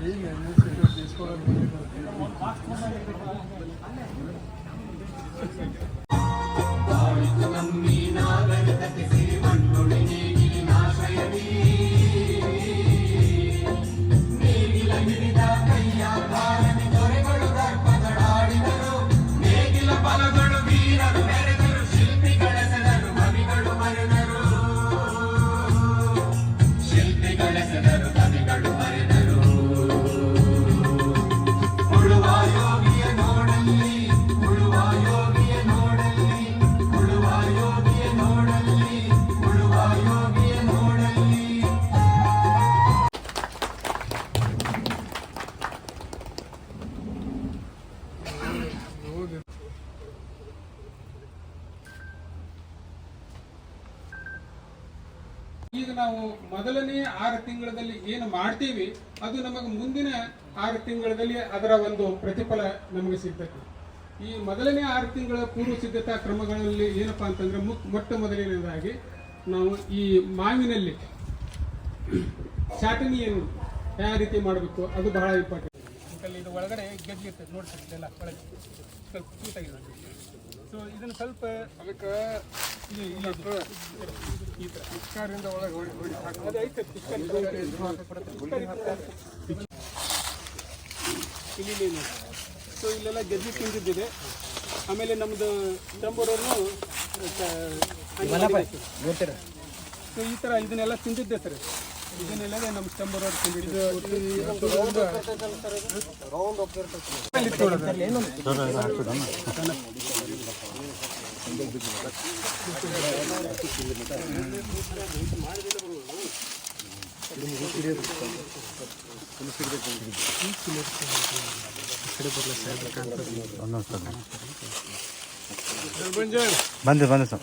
ಈಗ ಆರು ತಿಂಗಳಲ್ಲಿ ಅದರ ಒಂದು ಪ್ರತಿಫಲ ನಮಗೆ ಸಿಗ್ತೈತಿ. ಈ ಮೊದಲನೇ ಆರು ತಿಂಗಳ ಪೂರ್ವ ಸಿದ್ಧತಾ ಕ್ರಮಗಳಲ್ಲಿ ಏನಪ್ಪಾ ಅಂತಂದ್ರೆ ಮುಕ್ ಮೊಟ್ಟ ಮೊದಲನೇದಾಗಿ ನಾವು ಈ ಮಾವಿನಲ್ಲಿ ಚಾಟಣಿಯನ್ನು ಯಾವ ರೀತಿ ಮಾಡಬೇಕು ಅದು ಬಹಳ ಇಂಪಾರ್ಟೆಂಟ್. ಇದು ಒಳಗಡೆ ಗೆಜ್ಜೆ ಇರ್ತದೆ ನೋಡಿ ಸರ್ ಇದೆಲ್ಲ ಒಳಗೆ? ಸ್ವಲ್ಪ ನೀಟಾಗಿದೆ ಸೊ ಇದನ್ನು ಸ್ವಲ್ಪ ಅದಕ್ಕೆ ಈ ಥರ ಒಳಗೆ ಹೊಡಿ ಹೊಡಿ ಹಾಕಿ ಅದು ಐತೆ ಪಿಚ್ಕಾರಿ ಇಲ್ಲಿ ಇಲ್ಲಿ ನೋಡಿ ಸೊ ಇಲ್ಲೆಲ್ಲ ಗೆಜ್ಜೆ ತಿಂದಿದ್ದಿದೆ ಆಮೇಲೆ ನಮ್ಮದು ಚಂಬೂರನ್ನು ಸೊ ಈ ಥರ ಇದನ್ನೆಲ್ಲ ತಿಂದಿದ್ದೆ ಸರ್. ಇದನ್ನೆಲ್ಲ ನಮ್ಮ ಚಂಬೂರವ್ರು ತಿಂದಿದ್ದು. ಬಂದೆ ಬಂದೆ ಸರ್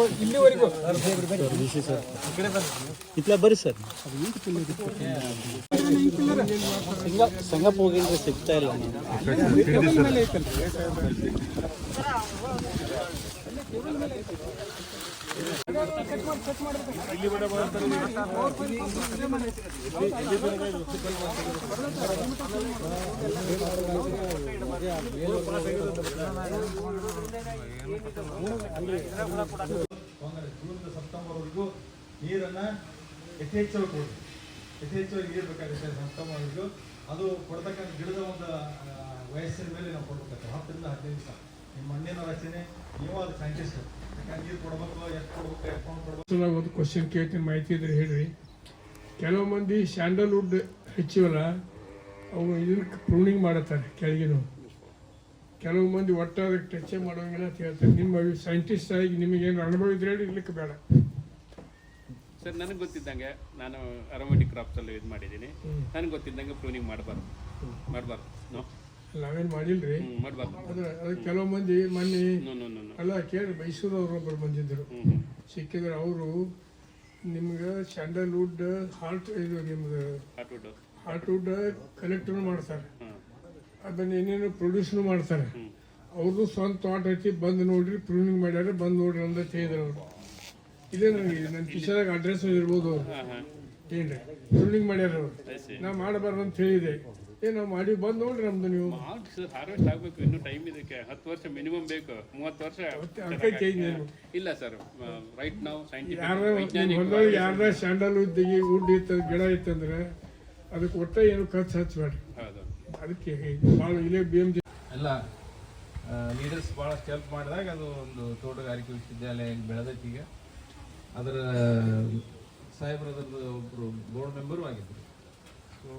ಇಲ್ಲಿವರೆಗೂ. ಇತ್ಲ ಬರ್ರಿ ಸರ್. ಸಂಗಪ್ಪ ಹೋಗಿದ್ರೆ ಸಿಗ್ತಾ ಇಲ್ಲ ಇಲ್ಲಿ. ಸೆಪ್ಟೆಂಬರ್ವರೆಗೂ ನೀರನ್ನು ಯಥೇಚ್ಛವಾಗಿ ಕೊಡಿ. ಯಥೇಚ್ಛವಾಗಿ ನೀರು ಬೇಕಾಗುತ್ತೆ ಸೆಪ್ಟೆಂಬರ್ವರೆಗೂ ಅದು ಕೊಡ್ತಕ್ಕಂಥ ಗಿಡದ ಒಂದು ವಯಸ್ಸಿನ ಮೇಲೆ ನಾವು ಕೊಡ್ಬೇಕಾಗ್ತದೆ. ಹತ್ತರಿಂದ ಹದಿನೈದು ದಿವಸ. ನಿಮ್ಮ ಮಣ್ಣಿನ ರಚನೆ ನೀವು ಅದು ಸೈಂಟಿಸ್ಟ್ ಯಾಕಂದ್ರೆ ನೀರು ಕೊಡ್ಬೇಕು ಎಷ್ಟು ಕೊಡ್ಬೇಕು ಎತ್ಕೊಂಡು ಕೊಡ್ಬೇಕು. ನಾವು ಒಂದು ಕ್ವಶನ್ ಕೇಳ್ತೀನಿ, ಮಾಹಿತಿ ಇದ್ರೆ ಹೇಳ್ರಿ. ಕೆಲವು ಮಂದಿ ಸ್ಯಾಂಡಲ್ವುಡ್ ಹೆಚ್ಚಿವಲ್ಲ ಅವು ಇದಕ್ಕೆ ಪ್ರೂನಿಂಗ್ ಮಾಡುತ್ತಾರೆ ಕೆಳಗಿನ ಕೆಲವು ಮಂದಿ ಒಟ್ಟ ಅದಕ್ಕೆ ಟಚ್ ಮಾಡೋಂಗಿಲ್ಲ ಅಂತ ಹೇಳ್ತಾರೆ. ನಿಮ್ಮ ಸೈಂಟಿಸ್ಟ್ ಆಗಿ ನಿಮಗೇನು ಅನುಭವ ಇದ್ರೆ ಹೇಳಿ, ಇರ್ಲಿಕ್ಕೆ ಬೇಡ. ಸರ್ ನನಗೆ ಗೊತ್ತಿದ್ದಂಗೆ ನಾನು ಅರೋಮೆಟಿಕ್ ಕ್ರಾಪ್ಸ್ ಅಲ್ಲಿ ಇದು ಮಾಡಿದ್ದೀನಿ. ನನಗೆ ಗೊತ್ತಿದ್ದಂಗೆ ಪ್ರೂನಿಂಗ್ ಮಾಡಬಾರ್ದು. ಮಾಡಬಾರ್ದು. ನೋ. ನಾವೇನು ಮಾಡಿಲ್ರಿ? ಮಾಡಬಾರ್ದು. ಅದು ಕೆಲವು ಮಂದಿ ಮೊನ್ನೆ ಅಲ್ಲ ಕೇಳಿ ಮೈಸೂರವ್ರು ಒಬ್ಬರು ಬಂದಿದ್ದರು ಸಿಕ್ಕಿದ್ರೆ ಅವರು ನಿಮ್ಗೆ ಸ್ಯಾಂಡಲ್ವುಡ್ ಹಾರ್ಟ್ ಇದು ನಿಮ್ಗೆ ಹಾರ್ಟ್ವುಡ್ ಕಲೆಕ್ಟರ್ ಮಾಡ್ತಾರೆ. ಅದನ್ನ ಏನೇನು ಪ್ರೊಡ್ಯೂಸ್ನು ಮಾಡ್ತಾರೆ. ಅವ್ರದ್ದು ಸ್ವಂತ ತೋಟ ಐತಿ ಬಂದು ನೋಡ್ರಿ ಪ್ರೂನಿಂಗ್ ಮಾಡ್ಯಾರ ಬಂದು ನೋಡ್ರಿ ಅಂತ ಹೇಳಿದ್ರು ಅವರು. ಇದೇ ನನಗೆ ನನ್ನ ಕಿಶದಾಗ ಅಡ್ರೆಸ್ ಇರ್ಬೋದು. ಅವ್ರು ಹಾಂ ಹಾಂ. ಏನ್ರಿ? ಪ್ರೂನಿಂಗ್ ಮಾಡ್ಯಾರ ಅವರು ನಾ ಮಾಡಬಾರ್ದು ಅಂತ ಹೇಳಿದೆ. ಏ ನಾವು ಮಾಡಿ ಬಂದು ನೋಡ್ರಿ ನಮ್ದು ನೀವು. ಮಾಡಿ ಸರ್ ಹಾರ್ವೆಸ್ಟ್ ಆಗಬೇಕು ಇನ್ನೂ ಟೈಮ್ ಇದಕ್ಕೆ. ಹತ್ತು ವರ್ಷ ಮಿನಿಮಮ್ ಬೇಕು. ಮೂವತ್ತು ವರ್ಷ ಅದಕ್ಕೆ ಇಲ್ಲ ಸರ್ ರೈಟ್ ನಾವು ಸೈಂಟಿಫಿಕ್ ಯಾರ್ದ ಸ್ಯಾಂಡಲ್ ಉದ್ದಿಗೆ ವುಡ್ ಇತ್ತು ಗಿಡ ಇತ್ತಂದ್ರೆ ಅದಕ್ಕೆ ಒಟ್ಟ ಏನು ಖರ್ಚು ಹಚ್ಚಬೇಡ್ರಿ. ಹೌದು. ಅದಕ್ಕೆ ಭಾಳ ಇಲ್ಲೇ ಬಿ ಎಂ ಜಿ ಎಲ್ಲ ಲೀಡರ್ಸ್ ಭಾಳಷ್ಟು ಹೆಲ್ಪ್ ಮಾಡಿದಾಗ ಅದು ಒಂದು ತೋಟಗಾರಿಕೆ ವಿಶ್ವವಿದ್ಯಾಲಯ ಬೆಳೆದೈತಿ ಈಗ. ಅದರ ಸಾಹೇಬ್ರ ಒಬ್ಬರು ಬೋರ್ಡ್ ಮೆಂಬರು ಆಗಿದ್ದರು ಸೊ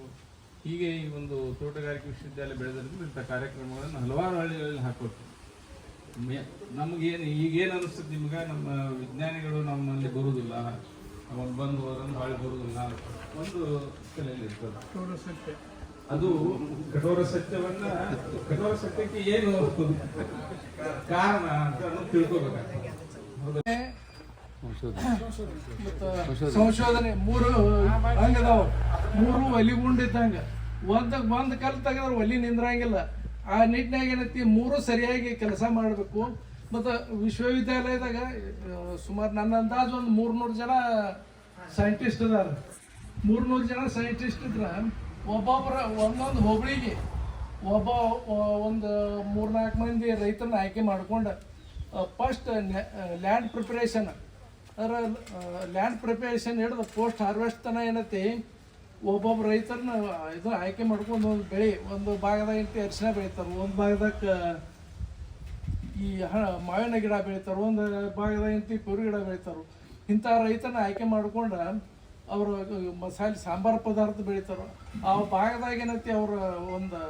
ಹೀಗೆ ಈ ಒಂದು ತೋಟಗಾರಿಕೆ ವಿಶ್ವವಿದ್ಯಾಲಯ ಬೆಳೆದ್ರಿಂದ ಇಂಥ ಕಾರ್ಯಕ್ರಮಗಳನ್ನು ಹಲವಾರು ಹಳ್ಳಿಗಳಲ್ಲಿ ಹಾಕೊಟ್ಟು ಮೆ- ನಮಗೇನು ಈಗೇನು ಅನಿಸ್ತದೆ ನಿಮ್ಗೆ? ನಮ್ಮ ವಿಜ್ಞಾನಿಗಳು ನಮ್ಮಲ್ಲಿ ಬರುವುದಿಲ್ಲ ಅವಾಗ ಬಂದು ಹೋದ್ರೆ ಹಾಳು ಬರುವುದಿಲ್ಲ ಒಂದು ತಲೆಯಲ್ಲಿ ಇರ್ತದೆ. ಅದು ಕಠೋರ ಸತ್ಯವನ್ನ ಕಠೋರ ಸತ್ಯಕ್ಕೆ ಏನು ಕಾರಣ ಅಂತ ತಿಳ್ಕೋಬೇಕಾಗ್ತದೆ. ತಿಳ್ಕೊಬೇಕಾಗ್ತದೆ ಹೌದಾ? ಸಂಶೋಧನೆ ಮೂರು ಹಂಗದಾವ. ಮೂರು ಒಲಿಗುಂಡಿದ್ದಂಗ ಒಂದ ಒಂದ್ ಕಲ್ ತೆಗೆದ್ರೆ ಒಲಿ ನಿಂದ್ರಂಗಿಲ್ಲ. ಆ ನಿಟ್ಟಿನಾಗ ಏನೈತಿ? ಮೂರು ಸರಿಯಾಗಿ ಕೆಲಸ ಮಾಡಬೇಕು. ಮತ್ತು ವಿಶ್ವವಿದ್ಯಾಲಯದಾಗ ಸುಮಾರು ನನ್ನ ಅಂದಾಜು ಒಂದು ಮೂರ್ನೂರು ಜನ ಸೈಂಟಿಸ್ಟ್ ಅದಾರ ಮೂರ್ನೂರು ಜನ ಸೈಂಟಿಸ್ಟ್ ಇದ್ರ. ಒಬ್ಬೊಬ್ಬರ ಒಂದೊಂದು ಹೋಬಳಿಗೆ ಒಬ್ಬ ಒಂದು ಮೂರ್ನಾಲ್ಕು ಮಂದಿ ರೈತರನ್ನ ಆಯ್ಕೆ ಮಾಡ್ಕೊಂಡು ಫಸ್ಟ್ ಲ್ಯಾಂಡ್ ಪ್ರಿಪರೇಷನ್ ಅದರ ಲ್ಯಾಂಡ್ ಪ್ರಿಪೇರೇಷನ್ ಹಿಡಿದು ಪೋಸ್ಟ್ ಹಾರ್ವೆಸ್ಟ್ ತನ ಏನೈತಿ, ಒಬ್ಬೊಬ್ಬ ರೈತರನ್ನ ಇದು ಆಯ್ಕೆ ಮಾಡ್ಕೊಂಡು ಒಂದು ಬೆಳೆ, ಒಂದು ಭಾಗದಾಗ ಇಂಟಿ ಅರಿಶಿನ ಬೆಳಿತಾರೆ, ಒಂದು ಭಾಗದಾಗ ಈ ಹ- ಮಾವಿನ ಗಿಡ ಬೆಳಿತಾರೆ, ಒಂದು ಭಾಗದಾಗ ಇಂತಿ ಕುರಿ ಗಿಡ ಬೆಳಿತಾರೆ. ಇಂಥ ರೈತನ ಆಯ್ಕೆ ಮಾಡಿಕೊಂಡು ಅವರು ಮಸಾಲೆ ಸಾಂಬಾರು ಪದಾರ್ಥ ಬೆಳಿತಾರೆ. ಆ ಭಾಗದಾಗ ಏನೈತಿ ಅವ್ರ ಒಂದು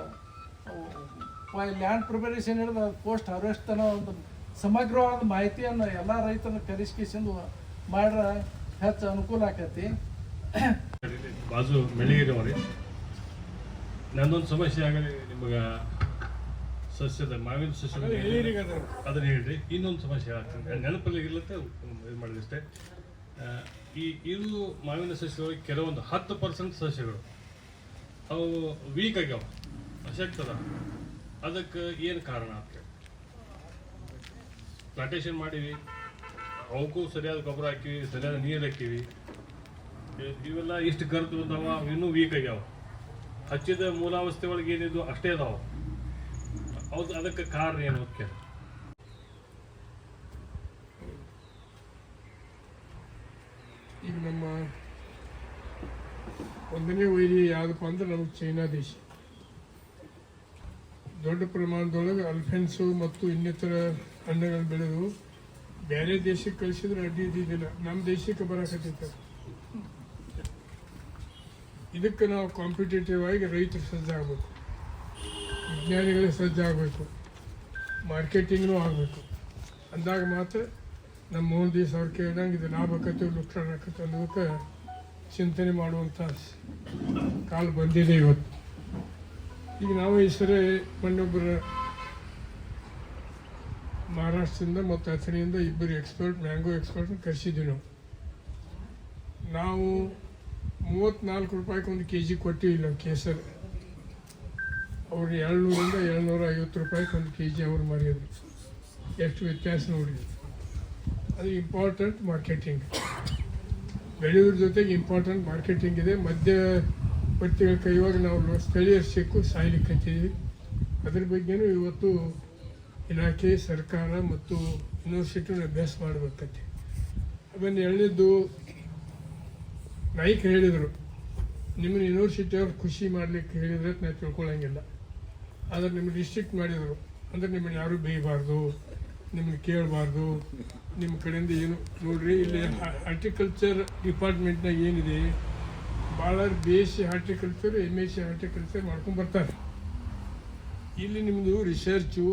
ಲ್ಯಾಂಡ್ ಪ್ರಿಪರೇಷನ್ ಹಿಡಿದು ಪೋಸ್ಟ್ ಹಾರ್ವೆಸ್ಟ್ ತನ ಒಂದು ಸಮಗ್ರವಾದ ಮಾಹಿತಿಯನ್ನು ಎಲ್ಲ ರೈತರನ್ನ ಕಲಿಸ್ಕಿಸಿಂದು ಮಾಡ್ರೆ ಹೆಚ್ಚು ಅನುಕೂಲ ಆಕತಿ. ಬಾಜು ಮೆಳಿಗಿರವ್ರಿ ನನ್ನೊಂದು ಸಮಸ್ಯೆ ಆಗಲಿ ನಿಮಗೆ ಸಸ್ಯದ ಮಾವಿನ ಸಸ್ಯದ ಅದನ್ನ ಹೇಳ್ರಿ. ಇನ್ನೊಂದು ಸಮಸ್ಯೆ ಆಗ್ತದೆ. ನೆನಪಲ್ಲಿ ಇರ್ಲತ್ತೆ ಇದು ಮಾಡಿದಷ್ಟೇ. ಈ ಇದು ಮಾವಿನ ಸಸ್ಯಗಳು ಕೆಲವೊಂದು ಹತ್ತು ಪರ್ಸೆಂಟ್ ಸಸ್ಯಗಳು ಅವು ವೀಕ್ ಆಗ್ಯಾವ ಅಶಕ್ತದ. ಅದಕ್ಕೆ ಏನು ಕಾರಣ ಅಂತ ಪ್ಲಾಂಟೇಶನ್ ಮಾಡೀವಿ. ಅವಕ್ಕೂ ಸರಿಯಾದ ಗೊಬ್ಬರ ಹಾಕಿವಿ, ಸರಿಯಾದ ನೀರು ಹಾಕಿವಿ. ಇವೆಲ್ಲ ಇಷ್ಟು ಕರ್ತು ಬಂದವ, ಇನ್ನೂ ವೀಕ್ ಆಗ್ಯಾವ. ಹಚ್ಚಿದ ಮೂಲಾವಸ್ಥೆ ಒಳಗೆ ಏನಿದ್ದು ಅಷ್ಟೇ ಅದಾವ. ಹೌದು, ಅದಕ್ಕೆ ಕಾರಣ ಏನು ಕೇಳಿ. ಈಗ ನಮ್ಮ ಒಂದನೇ ವೈರಿ ಯಾವುದಪ್ಪ ಅಂದ್ರೆ ನಮಗೆ ಚೈನಾ ದೇಶ. ದೊಡ್ಡ ಪ್ರಮಾಣದೊಳಗೆ ಅಲ್ಫೆನ್ಸು ಮತ್ತು ಇನ್ನಿತರ ಹಣ್ಣುಗಳು ಬೆಳೆದು ಬೇರೆ ದೇಶಕ್ಕೆ ಕಳಿಸಿದ್ರೆ ಅಡ್ಡಿ ಇದ್ದಿದ್ದಿಲ್ಲ. ನಮ್ಮ ದೇಶಕ್ಕೆ ಬರಕತ್ತೈತೆ ಇದಕ್ಕೆ ನಾವು ಕಾಂಪಿಟೇಟಿವ್ ಆಗಿ ರೈತರು ಸಜ್ಜಾಗಬೇಕು ವಿಜ್ಞಾನಿಗಳೇ ಸಜ್ಜಾಗಬೇಕು ಮಾರ್ಕೆಟಿಂಗ್ನೂ ಆಗಬೇಕು. ಅಂದಾಗ ಮಾತ್ರ ನಮ್ಮ ಮೂರು ದಿವಸ ಅವ್ರು ಕೇಳಿದಂಗೆ ಇದು ಲಾಭ ಆಕತ್ತೆ ಲುಕ್ಸಾನ್ ಆಕತ್ತೆ ಅನ್ನೋದಕ್ಕೆ ಚಿಂತನೆ ಮಾಡುವಂಥ ಕಾಲ ಬಂದಿದೆ ಇವತ್ತು. ಈಗ ನಾವು ಈ ಸರಿ ಮಹಾರಾಷ್ಟ್ರದಿಂದ ಮತ್ತು ಅಥಣಿಯಿಂದ ಇಬ್ಬರು ಎಕ್ಸ್ಪರ್ಟ್ ಮ್ಯಾಂಗೋ ಎಕ್ಸ್ಪರ್ಟ್ನ ಕರೆಸಿದ್ವಿ ನಾವು. ನಾವು ಮೂವತ್ತ್ನಾಲ್ಕು ರೂಪಾಯಿಗೆ ಒಂದು ಕೆ ಜಿ ಕೊಟ್ಟಿವಿ ನಾವು ಕೇಸರ್. ಅವ್ರು ಏಳ್ನೂರಿಂದ ಏಳ್ನೂರ ಐವತ್ತು ರೂಪಾಯಿಗೆ ಒಂದು ಕೆ ಜಿ ಅವ್ರು ಮಾರಿದ್ರು. ಎಷ್ಟು ವ್ಯತ್ಯಾಸ ನೋಡಿ. ಅದು ಇಂಪಾರ್ಟೆಂಟ್ ಮಾರ್ಕೆಟಿಂಗ್ ಬೆಳೆಯೋದ್ರ ಜೊತೆಗೆ ಇಂಪಾರ್ಟೆಂಟ್ ಮಾರ್ಕೆಟಿಂಗ್ ಇದೆ. ಮಧ್ಯವರ್ತಿಗಳ ಇವಾಗ ನಾವು ಸ್ಥಳೀಯ ಸಿಕ್ಕು ಸಾಯ್ಲಿಕ್ಕತ್ತೀವಿ ಅದ್ರ ಬಗ್ಗೆನೂ ಇವತ್ತು ಇಲಾಖೆ, ಸರ್ಕಾರ ಮತ್ತು ಯೂನಿವರ್ಸಿಟಿನ ಅಭ್ಯಾಸ ಮಾಡಬೇಕತ್ತೆ ಅದನ್ನು ಎಳೆದಿದ್ದು ನಾಯಕ ಹೇಳಿದರು. ನಿಮ್ಮನ್ನ ಯೂನಿವರ್ಸಿಟಿಯವ್ರು ಖುಷಿ ಮಾಡಲಿಕ್ಕೆ ಹೇಳಿದ್ರೆ ನಾನು ತಿಳ್ಕೊಳ್ಳೋಂಗಿಲ್ಲ ಆದರೆ ನಿಮ್ಮ ರಿಸ್ಟ್ರಿಕ್ಟ್ ಮಾಡಿದರು. ಅಂದರೆ ನಿಮ್ಮನ್ನು ಯಾರೂ ಬೇಯಬಾರ್ದು, ನಿಮ್ಮನ್ನು ಕೇಳಬಾರ್ದು. ನಿಮ್ಮ ಕಡೆಯಿಂದ ಏನು, ನೋಡ್ರಿ, ಇಲ್ಲಿ ಹಾರ್ಟಿಕಲ್ಚರ್ ಡಿಪಾರ್ಟ್ಮೆಂಟ್ನಾಗ ಏನಿದೆ? ಭಾಳ B S C horticulture M S C horticulture ಮಾಡ್ಕೊಂಡು ಬರ್ತಾರೆ. ಇಲ್ಲಿ ನಿಮ್ಮದು ರಿಸರ್ಚು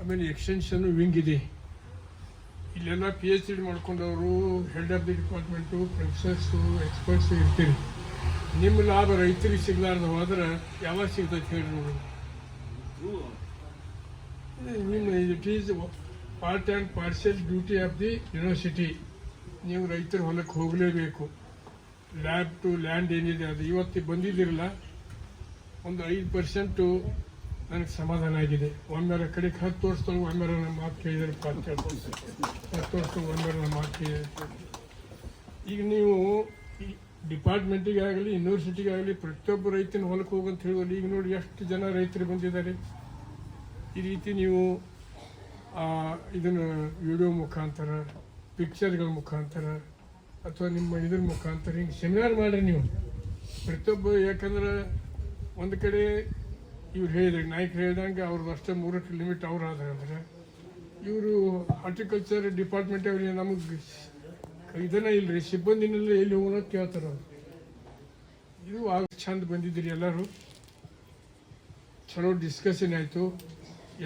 ಆಮೇಲೆ ಎಕ್ಸ್ಟೆನ್ಷನು ವಿಂಗ್ ಇದೆ. ಇಲ್ಲೆಲ್ಲ P H D ಮಾಡ್ಕೊಂಡವರು head of the department professors experts ಇರ್ತೀರಿ. ನಿಮ್ಮ ಲಾಭ ರೈತರಿಗೆ ಸಿಗಲಾರ್ದು ಹೋದ್ರೆ ಯಾವಾಗ ಸಿಗ್ತೈತೆ ಹೇಳಿ ನೋಡಿ. ನಿಮ್ಮ it is part and parcel duty of the university ನೀವು ರೈತರ ಹೊಲಕ್ಕೆ ಹೋಗಲೇಬೇಕು. ಲ್ಯಾಬ್ ಟು ಲ್ಯಾಂಡ್ ಏನಿದೆ ಅದು ಇವತ್ತು ಬಂದಿದ್ದಿರಲ್ಲ, ಒಂದು ಐದು ಪರ್ಸೆಂಟು ನನಗೆ ಸಮಾಧಾನ ಆಗಿದೆ. ಒಮ್ಮೆರ ಕಡೆಗೆ ಹತ್ತು ವರ್ಷದೊಳಗೆ ಒಮ್ಮೆರ ನಮ್ಮ ಮಾತು ಕೇಳಿದ್ರಪ್ಪ ಅಂತ ಹೇಳ್ಕೊಂಡು ಹತ್ತು ವರ್ಷದೊಳಗೆ ಒಮ್ಮೆರ ನಮ್ಮ ಮಾತು ಕೇಳಿದ್ರೆ. ಈಗ ನೀವು ಈ ಡಿಪಾರ್ಟ್ಮೆಂಟಿಗೆ ಆಗಲಿ ಯೂನಿವರ್ಸಿಟಿಗೆ ಆಗಲಿ, ಪ್ರತಿಯೊಬ್ಬ ರೈತನ ಹೊಲಕ್ಕೆ ಹೋಗಂತ ಹೇಳುವಲ್ಲಿ ಈಗ ನೋಡಿ ಎಷ್ಟು ಜನ ರೈತರು ಬಂದಿದ್ದಾರೆ. ಈ ರೀತಿ ನೀವು ಇದನ್ನು ವಿಡಿಯೋ ಮುಖಾಂತರ ಪಿಕ್ಚರ್ಗಳ ಮುಖಾಂತರ ಅಥವಾ ನಿಮ್ಮ ಇದ್ರ ಮುಖಾಂತರ ಹಿಂಗೆ ಸೆಮಿನಾರ್ ಮಾಡ್ರಿ ನೀವು. ಪ್ರತಿಯೊಬ್ಬ ಯಾಕಂದ್ರೆ ಒಂದು ಕಡೆ ಇವ್ರು ಹೇಳಿದ್ರೆ, ನಾಯಕರು ಹೇಳ್ದಂಗೆ ಅವ್ರದ್ದು ಅಷ್ಟೇ ಮೂರಕ್ಕೆ ಲಿಮಿಟ್ ಅವ್ರು ಆದ್ರೆ ಅಂದ್ರೆ ಇವರು ಹಾರ್ಟಿಕಲ್ಚರ್ ಡಿಪಾರ್ಟ್ಮೆಂಟ್ ಅವ್ರಿಗೆ ನಮಗೆ ಇದನ್ನ ಇಲ್ರಿ, ಸಿಬ್ಬಂದಿನೆಲ್ಲ ಎಲ್ಲಿ ಹೋಗೋಣ ಕೇಳ್ತಾರೆ ಇದು ಆಗ ಚಂದ ಬಂದಿದ್ದೀರಿ ಎಲ್ಲರೂ. ಚಲೋ ಡಿಸ್ಕಷನ್ ಆಯಿತು.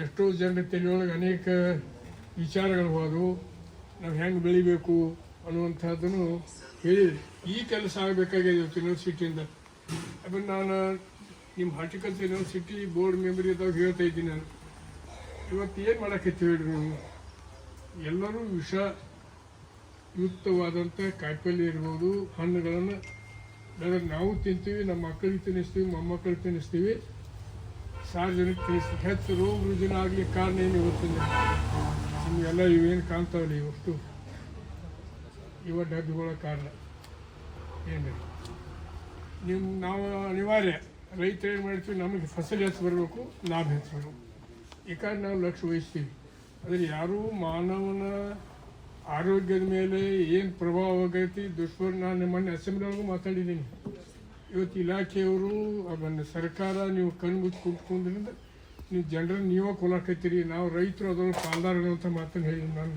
ಎಷ್ಟೋ ಜನರ ತಲೆಯೊಳಗೆ ಅನೇಕ ವಿಚಾರಗಳು ಹೋದವು. ನಾವು ಹೆಂಗೆ ಬೆಳಿಬೇಕು? ಅನ್ನುವಂಥದ್ದನ್ನು ಹೇಳಿ ಈ ಕೆಲಸ ಆಗಬೇಕಾಗಿದೆ ಇವತ್ತು ಯೂನಿವರ್ಸಿಟಿಯಿಂದ ಆಮೇಲೆ ನಾನು ನಿಮ್ಮ ಹಾರ್ಟಿಕಲ್ಚರ್ ಯೂನಿವರ್ಸಿಟಿ ಬೋರ್ಡ್ ಮೆಂಬರ್ ಇದ್ದಾಗ ಹೇಳ್ತಾ ಇದ್ದೀನಿ ನಾನು. ಇವತ್ತು ಏನು ಮಾಡಕತ್ತೀವಿ ಹೇಳ್ರಿ ನೀವು? ಎಲ್ಲರೂ ವಿಷ ಯುಕ್ತವಾದಂಥ ಕಾಯಿಪಲ್ಯ ಇರ್ಬೋದು, ಹಣ್ಣುಗಳನ್ನು ನಾವು ತಿಂತೀವಿ, ನಮ್ಮ ಮಕ್ಕಳಿಗೆ ತಿನ್ನಿಸ್ತೀವಿ, ಮೊಮ್ಮಕ್ಕಳಿಗೆ ತಿನ್ನಿಸ್ತೀವಿ. ಸಾರ್ವಜನಿಕ ತಿನ್ನಿಸ್ತೀವಿ ಹೆಚ್ಚು ರೋಗ ರುಜಿನ ಆಗಲಿ ಕಾರಣ ಏನು ಇವತ್ತಿನ ನಿಮಗೆಲ್ಲ ಇವೇನು ಕಾಣ್ತಾವಲ್ಲ ಇವತ್ತು ಇವ ಡಬ್ಬಿಗಳ ಕಾರಣ. ಏನು ನಿಮ್ಮ ನಾವು ಅನಿವಾರ್ಯ. ರೈತರು ಏನು ಮಾಡ್ತೀವಿ, ನಮಗೆ ಫಸಲು ಹೆಚ್ಚು ಬರಬೇಕು, ಲಾಭ ಹೆಚ್ಚು ಬರಬೇಕು. ಈ ನಾವು ಲಕ್ಷ್ಯ ವಹಿಸ್ತೀವಿ. ಆದರೆ ಯಾರೂ ಮಾನವನ ಆರೋಗ್ಯದ ಮೇಲೆ ಏನು ಪ್ರಭಾವ ಆಗೈತಿ ದುಷ್ಪರಿ ನಾನು ಮೊನ್ನೆ ಅಸೆಂಬ್ಲಿಯೊಳಗೂ ಮಾತಾಡಿದ್ದೀನಿ. ಇವತ್ತು ಇಲಾಖೆಯವರು, ಅದನ್ನು ಸರ್ಕಾರ, ನೀವು ಕಣ್ಮುಚ್ಚಿ ಕುಂತ್ಕೊಂಡ್ರಿಂದ ನೀವು ಜನರನ್ನು ನೀವೇ ಕೊಲಾಕತ್ತೀರಿ ನಾವು ರೈತರು ಅದರೊಳಗೆ ಪಾಲ್ದಾರರು ಅಂತ ಮಾತನ್ನು ಹೇಳಿ ನಾನು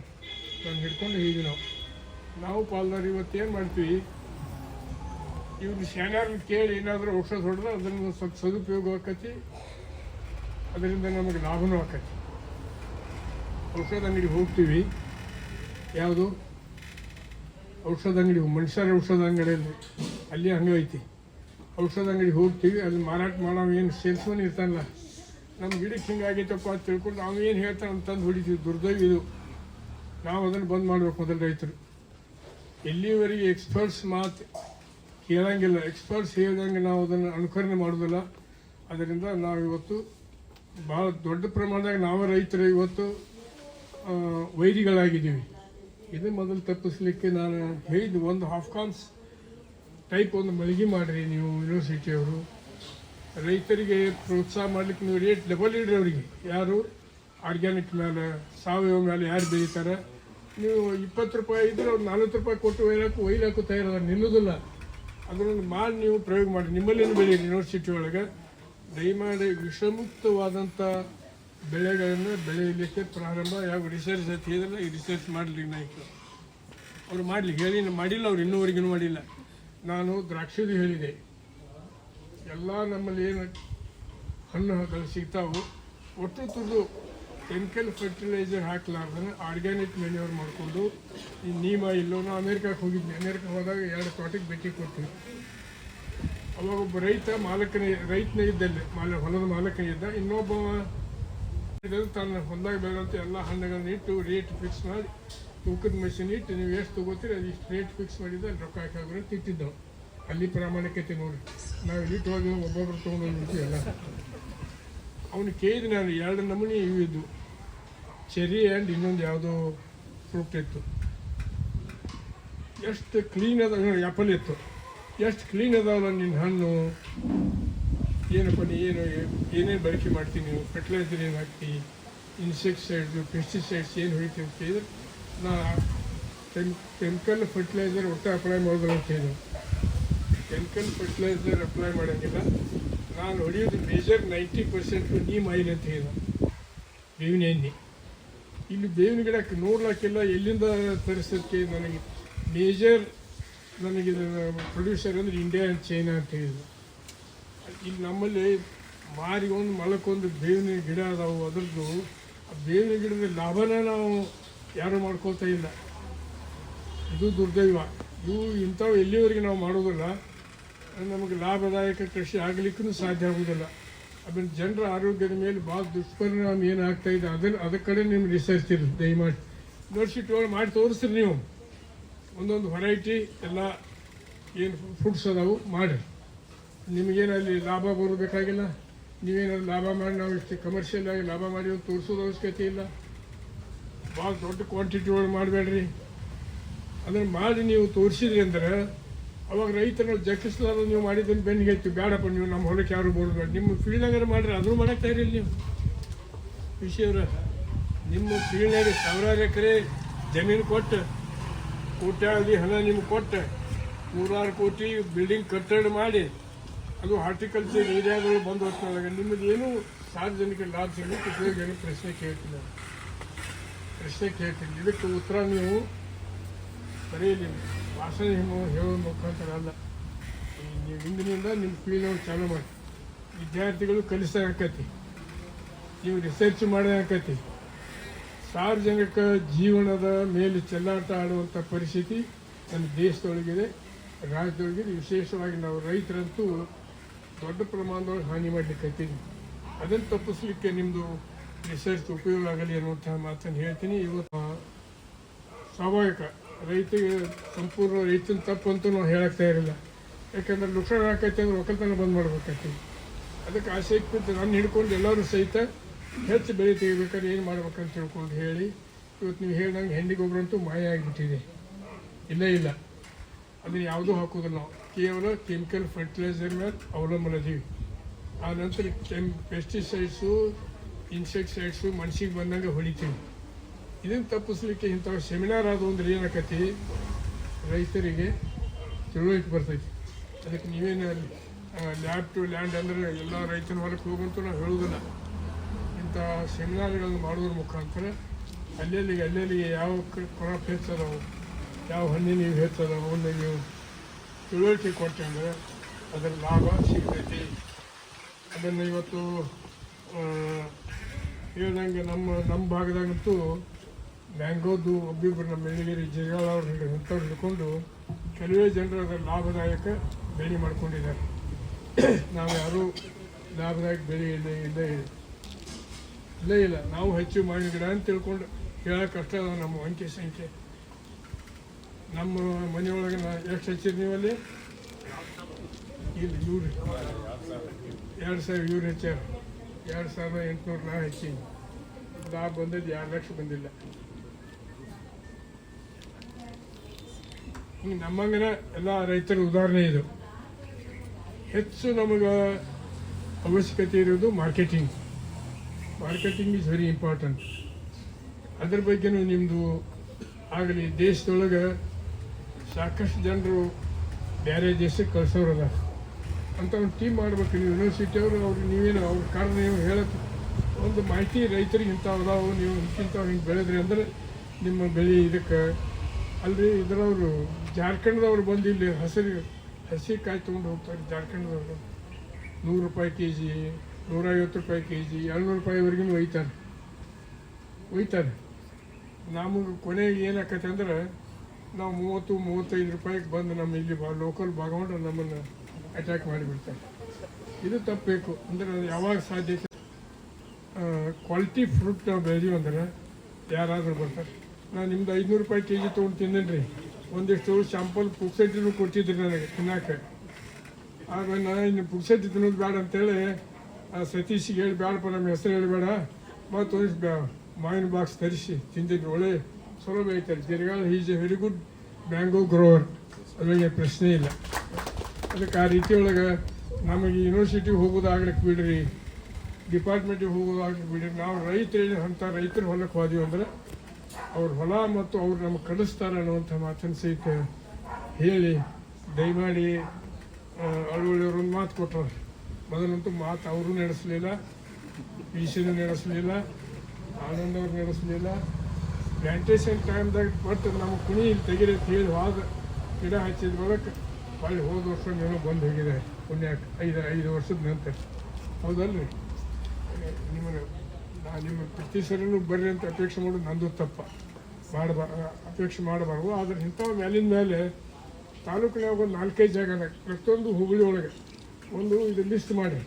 ನಾನು ಹಿಡ್ಕೊಂಡು ಹೇಳಿದ್ವಿ ನಾವು ನಾವು ಇವತ್ತು ಏನು ಮಾಡ್ತೀವಿ? ಇವ್ರು ಶಾನ್ಯಾರನ್ನ ಕೇಳಿ ಏನಾದರೂ ಔಷಧ ಹೊಡೆದ್ರೆ ಅದರಿಂದ ಸ್ವಲ್ಪ ಸದುಪಯೋಗ ಆಕತಿ, ಅದರಿಂದ ನಮಗೆ ಲಾಭನೂ ಆಕತಿ. ಔಷಧ ಅಂಗಡಿ ಹೋಗ್ತೀವಿ. ಯಾವುದು? ಔಷಧ ಅಂಗಡಿ ಮನುಷ್ಯರ ಔಷಧ ಅಂಗಡಿಯಲ್ಲಿ. ಅಲ್ಲಿ ಹಂಗೆ ಐತಿ ಔಷಧ ಅಂಗಡಿ ಹೋಗ್ತೀವಿ, ಅಲ್ಲಿ ಮಾರಾಟ ಮಾಡೋ ಏನು ಸೇಲ್ಸ್ಮನ್ ಇರ್ತಾನಲ್ಲ ನಮ್ಮ ಗಿಡಕ್ಕೆ ಹಿಂಗಾಗೈತಪ್ಪ ಅಂತ ತಿಳ್ಕೊಂಡು ನಾವು ಏನು ಹೇಳ್ತಾನೆ ಅಂತಂದು ಹೊಡಿತೀವಿ. ದುರ್ದೈವ ಇದು. ನಾವು ಅದನ್ನು ಬಂದ್ ಮಾಡಬೇಕು ಮೊದಲು ರೈತರು. ಎಲ್ಲಿವರೆಗೆ ಎಕ್ಸ್ಪರ್ಟ್ಸ್ ಮಾತು ಕೇಳೋಂಗಿಲ್ಲ. ಎಕ್ಸ್ಪರ್ಟ್ಸ್ ಹೇಳಿದಂಗೆ ನಾವು ಅದನ್ನು ಅನುಕರಣೆ ಮಾಡೋದಿಲ್ಲ. ಅದರಿಂದ ನಾವು ಇವತ್ತು ಭಾಳ ದೊಡ್ಡ ಪ್ರಮಾಣದಾಗ ನಾವು ರೈತರು ಇವತ್ತು ವೈರಿಗಳಾಗಿದ್ದೀವಿ. ಇದು ಮೊದಲು ತಪ್ಪಿಸ್ಲಿಕ್ಕೆ ನಾನು ಹೇಳಿದ್ದು ಒಂದು ಹಾಫ್ ಕಾನ್ಸ್ ಟೈಪ್ ಒಂದು ಮಳಿಗೆ ಮಾಡಿರಿ ನೀವು ಯೂನಿವರ್ಸಿಟಿಯವರು ರೈತರಿಗೆ ಪ್ರೋತ್ಸಾಹ ಮಾಡಲಿಕ್ಕೆ ನೀವು ರೇಟ್ ಡಬಲ್ ಇಡ್ರಿ ಅವರಿಗೆ. ಯಾರು ಆರ್ಗ್ಯಾನಿಕ್ ಮೇಲೆ ಸಾವಯವ ಮೇಲೆ ಯಾರು ಬೆಳೀತಾರೆ? ನೀವು ಇಪ್ಪತ್ತು ರೂಪಾಯಿ ಇದ್ರೆ ಅವ್ರು ನಲ್ವತ್ತು ರೂಪಾಯಿ ಕೊಟ್ಟು ಒಯ್ಲಾಕು ಒಯ್ಲಾಕು ತಯಾರದ ನಿಲ್ಲೋದಿಲ್ಲ. ಅದನ್ನು ಮಾಡಿ ನೀವು ಪ್ರಯೋಗ ಮಾಡಿ. ನಿಮ್ಮಲ್ಲೇನು ಬೆಳೆ ಯೂನಿವರ್ಸಿಟಿ ಒಳಗೆ. ದಯಮಾಡಿ ವಿಷಮುಕ್ತವಾದಂಥ ಬೆಳೆಗಳನ್ನು ಬೆಳೆಯಲಿಕ್ಕೆ ಪ್ರಾರಂಭ. ಯಾವ ರಿಸರ್ಚ್ ಅಂತ ಹೇಳಿದ್ರೆ ಈ ರಿಸರ್ಚ್ ಮಾಡಲಿ ನಾಯಕರು ಅವ್ರು ಮಾಡಲಿ, ಹೇಳಿ, ಮಾಡಿಲ್ಲ ಅವ್ರು ಇನ್ನೂವರೆಗೂ ಮಾಡಿಲ್ಲ. ನಾನು ದ್ರಾಕ್ಷಿದು ಹೇಳಿದೆ. ಎಲ್ಲ ನಮ್ಮಲ್ಲಿ ಏನು ಹಣ್ಣುಗಳು ಸಿಗ್ತಾವು, ಒಟ್ಟು ತುರ್ದು ಕೆಮಿಕಲ್ ಫರ್ಟಿಲೈಸರ್ ಹಾಕ್ಲಾರ್ದನೆ ಆರ್ಗ್ಯಾನಿಕ್ ಮೆನ್ಯೂರ್ ಮಾಡಿಕೊಂಡು ಈ ನೀಮ ಇಲ್ಲೋನು ಅಮೇರಿಕಾಗೆ ಹೋಗಿದ್ವಿ ಅಮೇರಿಕ ಹೋದಾಗ ಎರಡು ತೋಟಕ್ಕೆ ಭೇಟಿ ಕೊಡ್ತೀವಿ ಅವಾಗ ಒಬ್ಬ ರೈತ ಮಾಲಕನೇ, ರೈತನೇ ಇದ್ದಲ್ಲಿ, ಮಾಲ, ಹೊಲದ ಮಾಲಕನೇ ಇದ್ದ. ಇನ್ನೊಬ್ಬ ತನ್ನ ಹೊಲದಾಗ ಬೆಳೆದಂಥ ಎಲ್ಲ ಹಣ್ಣುಗಳನ್ನ ಇಟ್ಟು ರೇಟ್ ಫಿಕ್ಸ್ ಮಾಡಿ, ತೂಕದ ಮೆಷಿನ್ ಇಟ್ಟು ನೀವು ಎಷ್ಟು ತೊಗೋತೀರಿ ಅದು ಇಷ್ಟು ರೇಟ್ ಫಿಕ್ಸ್ ಮಾಡಿದ್ರೆ ಅಲ್ಲಿ ರೊಕ್ಕ ಹಾಕಿ ತಿಟ್ಟಿದ್ದವು ಅಲ್ಲಿ ಪ್ರಾಮಾಣಿಕತೆ ನೋಡಿ. ನಾವು ಇಲ್ಲಿ ಹೋಗಿ ಒಬ್ಬೊಬ್ರು ತೊಗೊಂಡು ಎಲ್ಲ ಅವನು ಕೇಳಿದ ನಾನು ಎರಡು ನಮೂನಿ ಇವು ಚೆರಿ ಆ್ಯಂಡ್ ಇನ್ನೊಂದು ಯಾವುದೋ ಫ್ರೂಟ್ ಇತ್ತು. ಎಷ್ಟು ಕ್ಲೀನ್ ಅದ ಆ್ಯಪಲ್ ಇತ್ತು. ಎಷ್ಟು ಕ್ಲೀನ್ ಅದಾವಲ್ಲ ನಿನ್ನ ಹಣ್ಣು? ಏನಪ್ಪ ನೀ ಏನು, ಏನೇನು ಬಳಕೆ ಮಾಡ್ತೀನಿ ನೀವು ಫರ್ಟಿಲೈಸರ್ ಏನು ಹಾಕ್ತಿ? ಇನ್ಸೆಕ್ಟಿಸೈಡ್ಸು ಪೆಸ್ಟಿಸೈಡ್ಸ್ ಏನು ಹೊಡಿತೀವಿ ಅಂತ ಹೇಳಿದ್ರೆ, ನಾ ಕೆಮ್ ಕೆಮಿಕಲ್ ಫರ್ಟಿಲೈಸರ್ ಒಟ್ಟು ಅಪ್ಲೈ ಮಾಡೋದಿಲ್ಲ ಅಂತ ಹೇಳಿದ್ರು ಕೆಮಿಕಲ್ ಫರ್ಟಿಲೈಸರ್ ಅಪ್ಲೈ ಮಾಡೋಂಗಿಲ್ಲ ನಾನು ಹೊಡೆಯೋದು major ninety percent neem oil ಅಂತ ಹೇಳಿದ. ಬೇವಿನ ಎಣ್ಣೆ ಇಲ್ಲಿ ಬೇವಿನ ಗಿಡಕ್ಕೆ ನೋಡ್ಲಿಕ್ಕೆಲ್ಲ ಎಲ್ಲಿಂದ ತರಿಸೋದಕ್ಕೆ ನನಗೆ ಮೇಜರ್ ನನಗೆ ಪ್ರೊಡ್ಯೂಸರ್ ಅಂದರೆ ಇಂಡಿಯಾ ಆ್ಯಂಡ್ ಚೈನಾ ಅಂತ ಹೇಳಿದ್ರು. ಇಲ್ಲಿ ನಮ್ಮಲ್ಲಿ ಮಾರಿಗೊಂದು, ಮಲಕ್ಕೊಂದು ಬೇವಿನ ಗಿಡ ಅದಾವು. ಅದ್ರದ್ದು ಆ ಬೇವಿನ ಗಿಡದ ಲಾಭನ ನಾವು ಯಾರು ಮಾಡ್ಕೊಳ್ತಾ ಇಲ್ಲ. ಇದು ದುರ್ದೈವ. ಇವು ಇಂಥವು ಎಲ್ಲಿವರೆಗೆ ನಾವು ಮಾಡೋದಿಲ್ಲ, ನಮಗೆ ಲಾಭದಾಯಕ ಕೃಷಿ ಆಗಲಿಕ್ಕೂ ಸಾಧ್ಯ ಆಗೋದಿಲ್ಲ ಆಮೇಲೆ ಜನರ ಆರೋಗ್ಯದ ಮೇಲೆ ಭಾಳ ದುಷ್ಪರಿಣಾಮ ಏನಾಗ್ತಾ ಇದೆ, ಅದನ್ನು ಅದ್ರ ಕಡೆ ನಿಮ್ಗೆ ರಿಸರ್ಚ್ ಇರುತ್ತೆ. ದಯಮಾಡಿ ಯೂನಿವರ್ಸಿಟಿ ಟೋಲ್ ಮಾಡಿ ತೋರಿಸ್ರಿ ನೀವು. ಒಂದೊಂದು ವೆರೈಟಿ ಎಲ್ಲ ಏನು ಫುಡ್ಸ್ ಅದಾವು, ಮಾಡಿರಿ. ನಿಮಗೇನು ಅಲ್ಲಿ ಲಾಭ ಬರಬೇಕಾಗಿಲ್ಲ? ನೀವೇನಾದ್ರು ಲಾಭ ಮಾಡಿ, ನಾವು ಇಷ್ಟು ಕಮರ್ಷಿಯಲ್ ಆಗಿ ಲಾಭ ಮಾಡಿ ತೋರಿಸೋದು ಅವಶ್ಯಕತೆ ಇಲ್ಲ. ಭಾಳ ದೊಡ್ಡ ಕ್ವಾಂಟಿಟಿ ಒಳಗೆ ಮಾಡಬೇಡ್ರಿ. ಅದನ್ನು ಮಾಡಿ ನೀವು ತೋರಿಸಿದ್ರಿ ಅಂದ್ರೆ ಅವಾಗ ರೈತರು ಜಗಿಸ್ಲಾರ ನೀವು ಮಾಡಿದ್ದನ್ನು ಬೆನ್ನಿಗೆ ಹೆಚ್ಚು ಬೇಡಪ್ಪ ನೀವು ನಮ್ಮ ಹೊಲಕ್ಕೆ ಯಾರು ಬೋಡ್ಬೇಡ ನಿಮ್ಮ ಫೀಲ್ಡ್ನಾಗಾರ ಮಾಡಿರಿ ಅದನ್ನು ಮಾಡಕ್ಕೆ ತಯಾರಿಲ್ಲ ನೀವು. ವಿಷಯವ್ರ, ನಿಮ್ಮ ಫೀಲ್ಡ್ನಾಗ ಸಾವಿರಾರು ಎಕರೆ ಜಮೀನು ಕೊಟ್ಟು ಕೋಟ್ಯಾವಧಿ ಹಣ ನಿಮ್ಗೆ ಕೊಟ್ಟು, ನೂರಾರು ಕೋಟಿ ಬಿಲ್ಡಿಂಗ್ ಕಟ್ಟಡ ಮಾಡಿ, ಅದು ಹಾರ್ಟಿಕಲ್ಚರ್ ಏರಿಯಾಗಳು ಬಂದು ಹೊತ್ತಿನೊಳಗೆ ನಿಮ್ಮದು ಏನು ಸಾರ್ವಜನಿಕ ಲಾಭ ಸಿಗಲಿಕ್ಕೆ ಉಪಯೋಗ ಏನು ಪ್ರಶ್ನೆ ಕೇಳ್ತಿಲ್ಲ ಪ್ರಶ್ನೆ ಕೇಳ್ತೀನಿ. ಇದಕ್ಕೆ ಉತ್ತರ ನೀವು ಬರೀಲಿ ಭಾಷಣ ಹೇಳೋ ಮುಖಾಂತರ ಅಲ್ಲ. ನೀವು ಇಂದಿನಿಂದ ನಿಮ್ಮ ಫೀಲ್ಡ್ ಚಾಲೂ ಮಾಡಿ. ವಿದ್ಯಾರ್ಥಿಗಳು ಕಲಿಸಾಕತಿ ನೀವು ರಿಸರ್ಚ್ ಮಾಡಿದಾಕತಿ ಸಾರ್ವಜನಿಕ ಜೀವನದ ಮೇಲೆ ಚೆಲ್ಲಾಟ ಆಡುವಂಥ ಪರಿಸ್ಥಿತಿ ನಮ್ಮ ದೇಶದೊಳಗಿದೆ, ರಾಜ್ಯದೊಳಗಿದೆ. ವಿಶೇಷವಾಗಿ ನಾವು ರೈತರಂತೂ ದೊಡ್ಡ ಪ್ರಮಾಣದೊಳಗೆ ಹಾನಿ ಮಾಡಲಿಕ್ಕೆ ಅದನ್ನು ತಪ್ಪಿಸ್ಲಿಕ್ಕೆ ನಿಮ್ಮದು ರಿಸರ್ಚ್ ಉಪಯೋಗ ಆಗಲಿ ಅನ್ನುವಂಥ ಮಾತನ್ನು ಹೇಳ್ತೀನಿ. ಇವತ್ತು ಸ್ವಾಭಾವಿಕ. ರೈತಿಗೆ ಸಂಪೂರ್ಣ ರೈತನ ತಪ್ಪು ಅಂತೂ ನಾವು ಹೇಳಕ್ತಾ ಯಾಕಂದ್ರೆ ನುಕ್ಸಾನ ಆಕೈತೆ ಅಂದ್ರೆ ಒಕ್ಕಲ್ತನ ಬಂದ್ ಮಾಡ್ಬೇಕೈತಿ ಅದಕ್ಕೆ ಆಸೆ ಇಟ್ಬಿಟ್ಟು ನಾನು ಹಿಡ್ಕೊಂಡು ಎಲ್ಲರೂ ಸಹಿತ ಹೆಚ್ಚು ಬೆಳೆ ತೆಗಿಬೇಕಾದ್ರೆ ಏನು ಮಾಡ್ಬೇಕಂತ ತಿಳ್ಕೊಂಡು ಹೇಳಿ, ಇವತ್ತು ನೀವು ಹೇಳ್ದಂಗೆ ಹೆಂಡಿ ಗೊಬ್ಬರ ಅಂತೂ ಮಾಯ ಆಗಿಬಿಟ್ಟಿದೆ. ಇಲ್ಲೇ ಇಲ್ಲ. ಅದನ್ನ ಯಾವುದೂ ಹಾಕೋದಿಲ್ಲ ನಾವು. ಕೇವಲ ಕೆಮಿಕಲ್ ಫರ್ಟಿಲೈಸರ್ ಮೇಲೆ ಅವಲಂಬನೆ ಅದೀವಿ ಆ ನಂತರ ಕೆಮ್ ಪೆಸ್ಟಿಸೈಡ್ಸು ಇನ್ಸೆಕ್ಟಿಸೈಡ್ಸು ಮನ್ಸಿಗೆ ಬಂದಂಗೆ ಹೊಡಿತೀವಿ. ಇದನ್ನು ತಪ್ಪಿಸ್ಲಿಕ್ಕೆ ಇಂಥ ಸೆಮಿನಾರ್ ಆದ ಅಂದ್ರೆ ಏನಾಕತಿ ರೈತರಿಗೆ ತಿಳುವಳಿಕೆ ಬರ್ತೈತಿ. ಅದಕ್ಕೆ ನೀವೇನು ಲ್ಯಾಬ್ ಟು ಲ್ಯಾಂಡ್ ಅಂದರೆ ಎಲ್ಲ ರೈತನ ಹೊರಕ್ಕೆ ಹೋಗಂತೂ ನಾವು ಹೇಳುವುದಿಲ್ಲ. ಇಂಥ ಸೆಮಿನಾರ್ಗಳನ್ನು ಮಾಡೋದ್ರ ಮುಖಾಂತರ ಅಲ್ಲೆಲ್ಲಿಗೆ ಅಲ್ಲೆಲ್ಲಿಗೆ ಯಾವ ಕ್ರಾಪ್ ಹೆಚ್ಚದವು, ಯಾವ ಹಣ್ಣಿನ ನೀವು ಹೆಚ್ಚದವು ಅವನ್ನ ನೀವು ತಿಳುವಳಿಕೆ ಕೊಟ್ಟೆ ಅಂದರೆ ಅದರ ಲಾಭ ಸಿಗ್ತೈತಿ. ಅದನ್ನು ಇವತ್ತು ಹೇಳ್ದಂಗೆ ನಮ್ಮ ನಮ್ಮ ಭಾಗದಾಗಂತೂ ಒಬ್ಬಿಬ್ಬರು ನಮ್ಮ ಮೆಳಗಿರಿ ಜಿಗಾಳ ಅವ್ರು ಹಿಡಿದು ಇಂಥವ್ರು ಹಿಡ್ಕೊಂಡು ಕೆಲವೇ ಜನರು ಅದರ ಲಾಭದಾಯಕ ಬೆಳೆ ಮಾಡ್ಕೊಂಡಿದ್ದಾರೆ. ನಾವು ಯಾರೂ ಲಾಭದಾಯಕ ಬೆಳೆ ಇಲ್ಲ, ಇಲ್ಲೇ ಇಲ್ಲ. ಇಲ್ಲೇ, ಇಲ್ಲ. ನಾವು ಹೆಚ್ಚು ಮಾವಿನ ಗಿಡ ಅಂತ ತಿಳ್ಕೊಂಡು ಹೇಳೋಕೆ ಕಷ್ಟ ಅದ ನಮ್ಮ ಅಂಕಿ ಸಂಖ್ಯೆ. ನಮ್ಮ ಮನೆಯೊಳಗೆ ನಾ ಎಷ್ಟು ಹಚ್ಚಿದ್ ನೀವಲ್ಲಿ? ಇಲ್ಲ ಇವ್ರು. ಎರಡು ಸಾವಿರ ಇವ್ರು ಹೆಚ್ಚಾರ. ಎರಡು ಸಾವಿರದ ಎಂಟುನೂರು ನಾ ಹೆಚ್ಚೀನಿ. ಲಾಭ ಬಂದದ್ದು ಎರಡು ಲಕ್ಷ ಬಂದಿಲ್ಲ. ನಮ್ಮಂಗನ ಎಲ್ಲ ರೈತರ ಉದಾಹರಣೆ ಇದು. ಹೆಚ್ಚು ನಮಗೆ ಅವಶ್ಯಕತೆ ಇರೋದು marketing marketing is very important ಅದ್ರ ಬಗ್ಗೆನೂ ನಿಮ್ಮದು ಆಗಲಿ, ದೇಶದೊಳಗೆ ಸಾಕಷ್ಟು ಜನರು ಬೇರೆ ದೇಶಕ್ಕೆ ಕಳ್ಸೋರಲ್ಲ. ಅಂತ ಒಂದು ಟೀಮ್ ಮಾಡ್ಬೇಕು. ನೀವು ಯೂನಿವರ್ಸಿಟಿ ಅವರು ಅವ್ರಿಗೆ ನೀವೇನು ಅವ್ರ ಕಾರಣ ನೀವು ಹೇಳಕ್ಕೆ ಒಂದು ಮಾಹಿತಿ ರೈತರಿಗೆ ಇಂಥ ಅದಾವು, ನೀವು ಇಂಥ ಹಿಂಗೆ ಬೆಳೆದ್ರಿ ಅಂದ್ರೆ ನಿಮ್ಮ ಬೆಳೆ ಇದಕ್ಕೆ ಅಲ್ರಿ ಇದರವರು ಜಾರ್ಖಂಡ್ದವ್ರು ಬಂದು ಇಲ್ಲಿ ಹಸಿರು ಹಸಿ ಕಾಯಿ ತೊಗೊಂಡು ಹೋಗ್ತಾರೆ ಜಾರ್ಖಂಡ್ದವರು. ನೂರು ರೂಪಾಯಿ ಕೆ ಜಿ ನೂರೈವತ್ತು ರೂಪಾಯಿ ಕೆ ಜಿ ಏಳ್ನೂರು ರೂಪಾಯಿವರೆಗೂ ಒಯ್ತಾರೆ. ಒಯ್ತಾರೆ. ನಮಗೆ ಕೊನೆಗೆ ಏನಾಕತ್ತೆ ಅಂದ್ರೆ ನಾವು ಮೂವತ್ತು, ಮೂವತ್ತೈದು ರೂಪಾಯಿಗೆ ಬಂದು ನಮ್ಮ ಇಲ್ಲಿ ಬಾ ಲೋಕಲ್ ಬಾಗೊಂಡು ನಮ್ಮನ್ನು ಅಟ್ಯಾಕ್ ಮಾಡಿಬಿಡ್ತಾರೆ. ಇದು ತಪ್ಪಬೇಕು ಅಂದರೆ ಅದು ಯಾವಾಗ ಸಾಧ್ಯತೆ ಕ್ವಾಲಿಟಿ ಫ್ರೂಟ್ ನಾವು ಬೆಳೆದೀವಿ ಅಂದ್ರೆ ಯಾರಾದರೂ ಬರ್ತಾರೆ. ನಾನು ನಿಮ್ದು ಐದುನೂರು ರೂಪಾಯಿ ಕೆ ಜಿ ತೊಗೊಂಡು ತಿಂದೇನೆ ರೀ ಒಂದಿಷ್ಟು ಶಾಂಪಲ್ ಪುಕ್ಸೆಟ್ಟಿನೂ ಕೊಡ್ತಿದ್ರು ನನಗೆ ತಿನ್ನಕ್ಕೆ. ಆಗ ನಾನು ಇನ್ನು ಪುಕ್ಸೆಟ್ಟಿ ತಿನ್ನೋದು ಬೇಡ ಅಂತೇಳಿ ಆ ಸತೀಶಿಗೆ ಹೇಳಿ ಬೇಡಪ್ಪ ನಮ್ಮ ಹೆಸರು ಹೇಳಬೇಡ ಮತ್ತು ಬ್ಯಾ ಮಾವಿನ ಬಾಕ್ಸ್ ತರಿಸಿ ತಿಂದಿದ್ದು ಒಳ್ಳೆ ಸುಲಭ ಐತಾರೆ ತಿರ್ಗಾಳ is a very good mango grower ಅದ್ರಾಗೆ ಪ್ರಶ್ನೆ ಇಲ್ಲ. ಅದಕ್ಕೆ ಆ ರೀತಿ ಒಳಗೆ ನಮಗೆ ಯೂನಿವರ್ಸಿಟಿಗೆ ಹೋಗೋದಾಗ್ಲಿಕ್ಕೆ ಬಿಡ್ರಿ. ಡಿಪಾರ್ಟ್ಮೆಂಟಿಗೆ ಹೋಗೋದಾಗ್ಲಿಕ್ಕೆ ಬಿಡ್ರಿ. ನಾವು ರೈತರು ಅಂತ ರೈತರ ಹೊಲಕ್ಕೆ ಹೋದ್ವಿ ಅಂದ್ರೆ ಅವ್ರ ಹೊಲ ಮತ್ತು ಅವ್ರು ನಮ್ಗೆ ಕಳಿಸ್ತಾರೆ ಅನ್ನುವಂಥ ಮಾತನ್ನು ಸಹಿತ ಹೇಳಿ, ದಯಮಾಡಿ ಅಳುವಳಿಯವರು ಒಂದು ಮಾತು ಕೊಟ್ಟರು ಮೊದಲಂತೂ ಮಾತು ಅವರು ನಡೆಸಲಿಲ್ಲ ಈಶನು ನಡೆಸಲಿಲ್ಲ, ಆನಂದ್ ಅವ್ರು ನಡೆಸಲಿಲ್ಲ. ಪ್ಲಾಂಟೇಶನ್ ಟೈಮ್ದಾಗ ಬಟ್ ನಮ್ಮ ಕುಣಿ ಇಲ್ಲಿ ತೆಗೀರಿ ಹೇಳಿ ಹೋದ, ಗಿಡ ಹಚ್ಚಿದ ಬಳಿಕ ಹೊಳ್ಳಿ ಹೋದ ವರ್ಷ ಏನೋ ಬಂದು ಹೋಗಿದೆ. ಪುಣ್ಯಾಕ ಐದು ಐದು ವರ್ಷದ ನಂತರ. ಹೌದಲ್ರಿ? ನಿಮ್ಮನ್ನು ನಾ ನಿಮ್ಮ ಪ್ರತಿ ಸರಿನೂ ಬರ್ರಿ ಅಂತ ಅಪೇಕ್ಷೆ ಮಾಡೋದು ನಂದು ತಪ್ಪ. ಮಾಡಬಾರ ಅಪೇಕ್ಷೆ ಮಾಡಬಾರ್ದು. ಆದರೆ ಇಂಥ ಮೇಲಿನ ಮೇಲೆ ತಾಲೂಕಿನ ಒಂದು ನಾಲ್ಕೈದು ಜಾಗನ ಪ್ರತಿಯೊಂದು ಹುಬ್ಬಳ್ಳಿ ಒಳಗೆ ಒಂದು ಇದು ಲಿಸ್ಟ್ ಮಾಡಿ.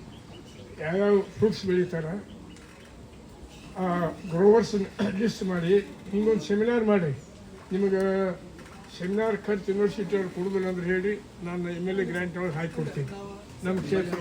ಯಾವ್ಯಾವ ಫ್ರೂಟ್ಸ್ ಬೆಳೀತಾರೆ, ಆ ಗ್ರೋವರ್ಸ್ ಲಿಸ್ಟ್ ಮಾಡಿ, ಹಿಂಗೊಂದು ಸೆಮಿನಾರ್ ಮಾಡಿ. ನಿಮಗೆ ಸೆಮಿನಾರ್ ಖರ್ಚು ಯೂನಿವರ್ಸಿಟಿ ಅವ್ರು ಕೊಡೋದಿಲ್ಲ ಹೇಳಿ, ನಾನು ಎಂ ಎಲ್ ಎ ಗ್ರ್ಯಾಂಟ್ ಒಳಗೆ ಹಾಕಿ ಕೊಡ್ತೀನಿ. ನಮ್ಮ ಕ್ಷೇತ್ರ